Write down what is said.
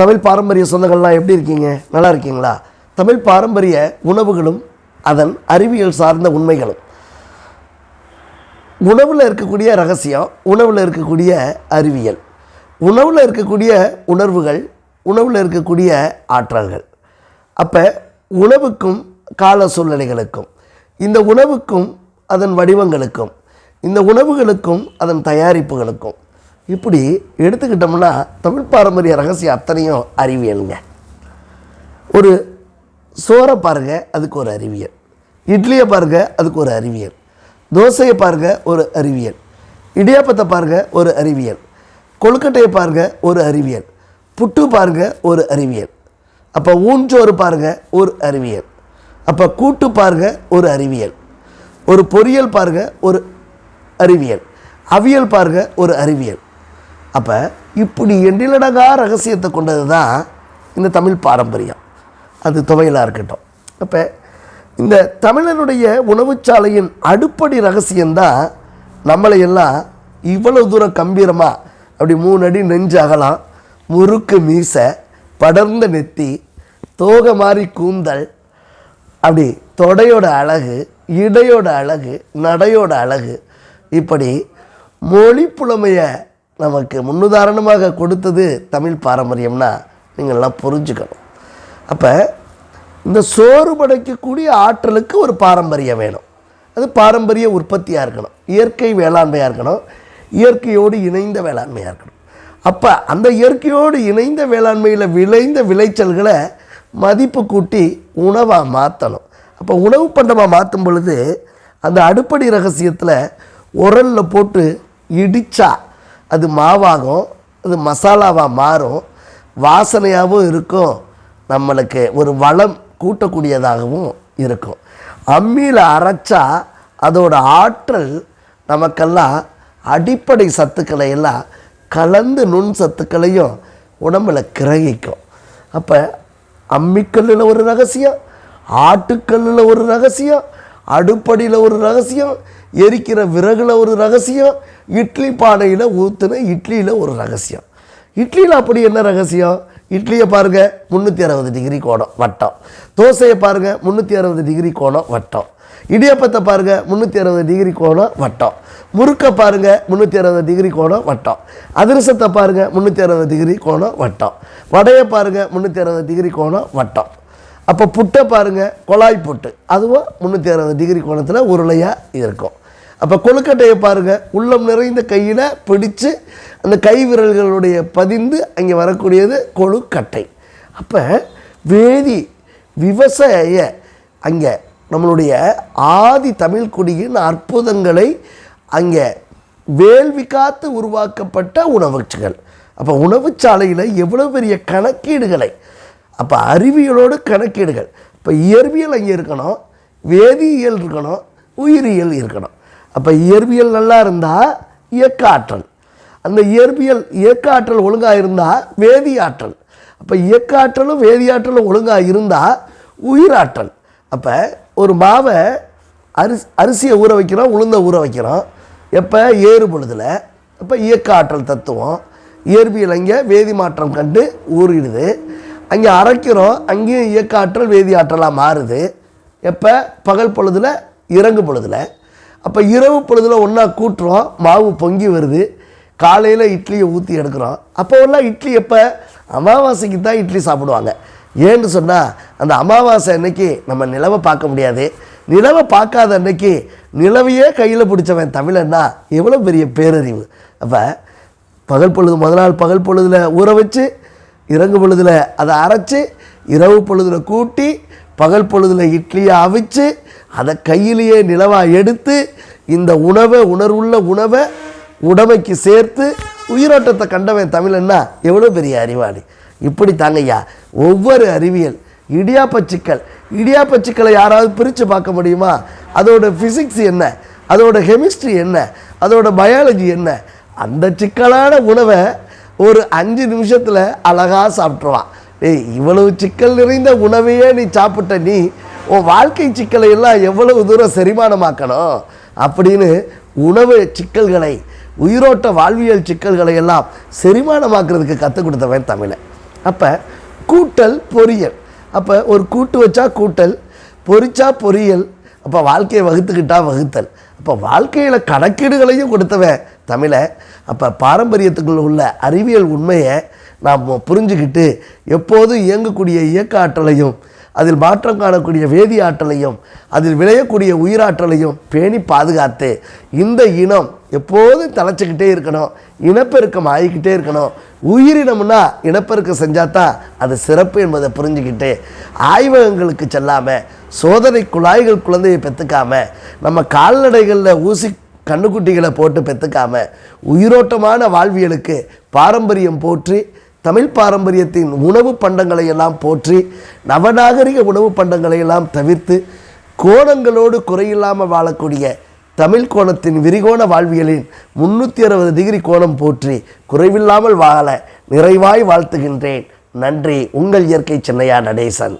தமிழ் பாரம்பரிய சொந்தங்கள்லாம் எப்படி இருக்கீங்க? நல்லா இருக்கீங்களா? தமிழ் பாரம்பரிய உணவுகளும் அதன் அறிவியல் சார்ந்த உண்மைகளும். உணவில் இருக்கக்கூடிய ரகசியம் உணவில் இருக்கக்கூடிய அறிவியல். உணவில் இருக்கக்கூடிய உணர்வுகள் உணவில் இருக்கக்கூடிய ஆற்றல்கள். அப்போ உணவுக்கும் கால சூழ்நிலைகளுக்கும் இந்த உணவுக்கும் அதன் வடிவங்களுக்கும் இந்த உணவுகளுக்கும் அதன் தயாரிப்புகளுக்கும் இப்படி எடுத்துக்கிட்டோம்னா தமிழ் பாரம்பரிய ரகசியம் அத்தனையும் அறிவியலுங்க ஒரு சோறை பாருங்க அதுக்கு ஒரு அறிவியல் இட்லியை பாருங்க அதுக்கு ஒரு அறிவியல் தோசையை பாருங்க ஒரு அறிவியல் இடியாப்பத்தை பாருங்க ஒரு அறிவியல் கொழுக்கட்டையை பாருங்க ஒரு அறிவியல் புட்டு பாருங்க ஒரு அறிவியல் அப்போ ஊஞ்சோறு பாருங்க ஒரு அறிவியல் அப்போ கூட்டு பாருங்க ஒரு அறிவியல் ஒரு பொரியல் பாருங்க ஒரு அறிவியல் அவியல் பாருங்க ஒரு அறிவியல் அப்போ இப்படி எண்ணிலடங்கா ரகசியத்தை கொண்டது தான் இந்த தமிழ் பாரம்பரியம். அது துவையலாக இருக்கட்டும். அப்போ இந்த தமிழனுடைய உணவுச்சாலையின் அடிப்படை ரகசியம்தான் நம்மளை எல்லாம் இவ்வளோ தூரம் கம்பீரமாக அப்படி மூணு அடி நெஞ்சு முறுக்கு மீசை படர்ந்த நெத்தி தோகை மாதிரி கூந்தல் அப்படி தொடையோட அழகு இடையோட அழகு நடையோட அழகு இப்படி மொழி புலமையை நமக்கு முன்னுதாரணமாக கொடுத்தது தமிழ் பாரம்பரியம்னா நீங்கள்லாம் புரிஞ்சுக்கணும். அப்போ இந்த சோறு படைக்கக்கூடிய ஆற்றலுக்கு ஒரு பாரம்பரியம் வேணும். அது பாரம்பரிய உற்பத்தியாக இருக்கணும். இயற்கை வேளாண்மையாக இருக்கணும். இயற்கையோடு இணைந்த வேளாண்மையாக இருக்கணும். அப்போ அந்த இயற்கையோடு இணைந்த வேளாண்மையில் விளைந்த விளைச்சல்களை மதிப்பு கூட்டி உணவாக மாற்றணும் அப்போ உணவு பண்டமாக மாற்றும் பொழுது அந்த அடுப்படி ரகசியத்தில் உரலில் போட்டு இடித்தா அது மாவாகும் அது மசாலாவாக மாறும் வாசனையாகவும் இருக்கும். நம்மளுக்கு ஒரு வளம் கூட்டக்கூடியதாகவும் இருக்கும். அம்மியில் அரைச்சா அதோட ஆற்றல் நமக்கெல்லாம் அடிப்படை சத்துக்களை எல்லாம் கலந்து நுண் சத்துக்களையும் உடம்பில் கிரகிக்கும். அப்போ அம்மிக்கல்லில் ஒரு ரகசியம் ஆட்டுக்கல்லில் ஒரு ரகசியம் அடுப்படியில் ஒரு ரகசியம் எரிக்கிற விறகுல ஒரு ரகசியம் இட்லி பானையில் ஊற்றுன இட்லியில் ஒரு ரகசியம். இட்லியில் அப்படி என்ன ரகசியம்? இட்லியை பாருங்கள் முந்நூற்றி அறுபது டிகிரி கோணம் வட்டம். தோசையை பாருங்கள் முந்நூற்றி அறுபது டிகிரி கோணம் வட்டம். இடியப்பத்தை பாருங்கள் முந்நூற்றி அறுபது டிகிரி கோணம் வட்டம். முறுக்கை பாருங்கள் முந்நூற்றி அறுபது டிகிரி கோணம் வட்டம். அதிரசத்தை பாருங்கள் முந்நூற்றி அறுபது டிகிரி கோணம் வட்டம். வடையை பாருங்கள் முந்நூற்றி அறுபது டிகிரி கோணம் வட்டம். அப்போ புட்டை பாருங்கள் குழாய் புட்டு. அதுவும் முந்நூற்றி அறுபது டிகிரி கோணத்தில் உருளையாக இருக்கும். அப்போ கொழுக்கட்டையை பாருங்கள் உள்ளம் நிறைந்த கையில் பிடிச்சு அந்த கை விரல்களுடைய பதிந்து அங்கே வரக்கூடியது கொழுக்கட்டை. அப்போ வேதி விவசாய அங்கே நம்மளுடைய ஆதி தமிழ் குடியின் அற்புதங்களை அங்கே வேள்வி காத்து உருவாக்கப்பட்ட உணவுச்சுகள். அப்போ உணவுச்சாலையில் எவ்வளோ பெரிய கணக்கீடுகளை. அப்போ அறிவியலோடு கணக்கீடுகள். இப்போ இயற்பியல் அங்கே இருக்கணும் வேதியியல் இருக்கணும் உயிரியல் இருக்கணும். அப்போ இயற்பியல் நல்லா இருந்தால் இயக்க ஆற்றல் அந்த இயற்பியல் இயக்க ஆற்றல் ஒழுங்காக இருந்தால் வேதி ஆற்றல் அப்போ இயக்க ஆற்றலும் வேதியாற்றலும் ஒழுங்காக இருந்தால் உயிராற்றல். அப்போ ஒரு மாவை அரிசி அரிசியை ஊற வைக்கிறோம் உளுந்த ஊற வைக்கிறோம். எப்போ? ஏறு பொழுதில். அப்போ இயக்க ஆற்றல் தத்துவம். இயற்பியல் அங்கே வேதி மாற்றம் கண்டு ஊறிடுது. அங்கே அரைக்கிறோம் அங்கேயும் இயக்க ஆற்றல் வேதி ஆற்றலாக மாறுது. எப்போ? பகல் பொழுதில் இறங்கு பொழுதில். அப்போ இரவு பொழுதில் ஒன்றா கூட்டுறோம். மாவு பொங்கி வருது. காலையில் இட்லியை ஊற்றி எடுக்கிறோம். அப்போல்லாம் இட்லி எப்போ? அமாவாசைக்கு தான் இட்லி சாப்பிடுவாங்க. ஏன்னு சொன்னால் அந்த அமாவாசை அன்னைக்கு நம்ம நிலவை பார்க்க முடியாது. நிலவை பார்க்காத அன்னைக்கு நிலவையே கையில் பிடிச்சவன் தமிழன்னா எவ்வளோ பெரிய பேரறிவு. அப்போ பகல் பொழுது முதல் நாள் பகல் பொழுதில் ஊற வச்சு இறங்கு பொழுதில் அதை அரைச்சி இரவு பொழுதில் கூட்டி பகல் பொழுதில் இட்லியை அவிச்சு அதை கையிலேயே நிலவாக எடுத்து இந்த உணவை உணர்வுள்ள உணவை உடமைக்கு சேர்த்து உயிரோட்டத்தை கண்டவன் தமிழன்னா எவ்வளோ பெரிய அறிவாளி. இப்படி தாங்கய்யா ஒவ்வொரு அறிவியல் இடியாப்பச்சிக்கல் சிக்கல் யாராவது பிரித்து பார்க்க முடியுமா? அதோட ஃபிசிக்ஸ் என்ன? அதோட கெமிஸ்ட்ரி என்ன? அதோட பயாலஜி என்ன? அந்த சிக்கலான உணவை ஒரு அஞ்சு நிமிஷத்தில் அழகாக சாப்பிட்ருவான் ஏய் இவ்வளவு சிக்கல் நிறைந்த உணவையே நீ சாப்பிட்ட நீ உன் வாழ்க்கை சிக்கலை எல்லாம் எவ்வளவு தூரம் செரிமானமாக்கணும்? அப்படின்னு உணவு சிக்கல்களை உயிரோட்ட வாழ்வியல் சிக்கல்களை எல்லாம் செரிமானமாக்குறதுக்கு கற்றுக் கொடுத்தவன் தமிழன். அப்போ கூட்டல் பொரியல் அப்போ ஒரு கூட்டு வச்சா கூட்டல் பொறிச்சா பொரியல் அப்போ வாழ்க்கையை வகுத்துக்கிட்டா வகுத்தல். அப்போ வாழ்க்கையில் கணக்கீடுகளையும் கொடுத்தவன் தமிழை அப்போ பாரம்பரியத்துக்குள்ள உள்ள அறிவியல் உண்மையை நாம் புரிஞ்சுக்கிட்டு எப்போதும் இயங்கக்கூடிய இயக்க ஆற்றலையும் அதில் மாற்றம் காணக்கூடிய வேதி ஆற்றலையும் அதில் விளையக்கூடிய உயிராற்றலையும் பேணி பாதுகாத்து இந்த இனம் எப்போதும் தலைச்சிக்கிட்டே இருக்கணும் இனப்பெருக்கம் ஆகிக்கிட்டே இருக்கணும். உயிரினம்னா இனப்பெருக்கம் செஞ்சால் தான் அது சிறப்பு என்பதை புரிஞ்சுக்கிட்டு ஆய்வகங்களுக்கு செல்லாமல் சோதனை குழாய்கள் குழந்தையை பெற்றுக்காம நம்ம கால்நடைகளில் ஊசி கண்ணுக்குட்டிகளை போட்டு பெற்றுக்காமல் உயிரோட்டமான வாழ்வியலுக்கு பாரம்பரியம் போற்றி தமிழ் பாரம்பரியத்தின் உணவு பண்டங்களை எல்லாம் போற்றி நவநாகரிக உணவு பண்டங்களை எல்லாம் தவிர்த்து கோணங்களோடு குறையில்லாமல் வாழக்கூடிய தமிழ் கோணத்தின் விரிகோண வாழ்வியலின் முன்னூற்றி அறுபது டிகிரி கோணம் போற்றி குறைவில்லாமல் வாழ நிறைவாய் வாழ்த்துகின்றேன். நன்றி. உங்கள் இயற்கை சென்னையா நடேசன்.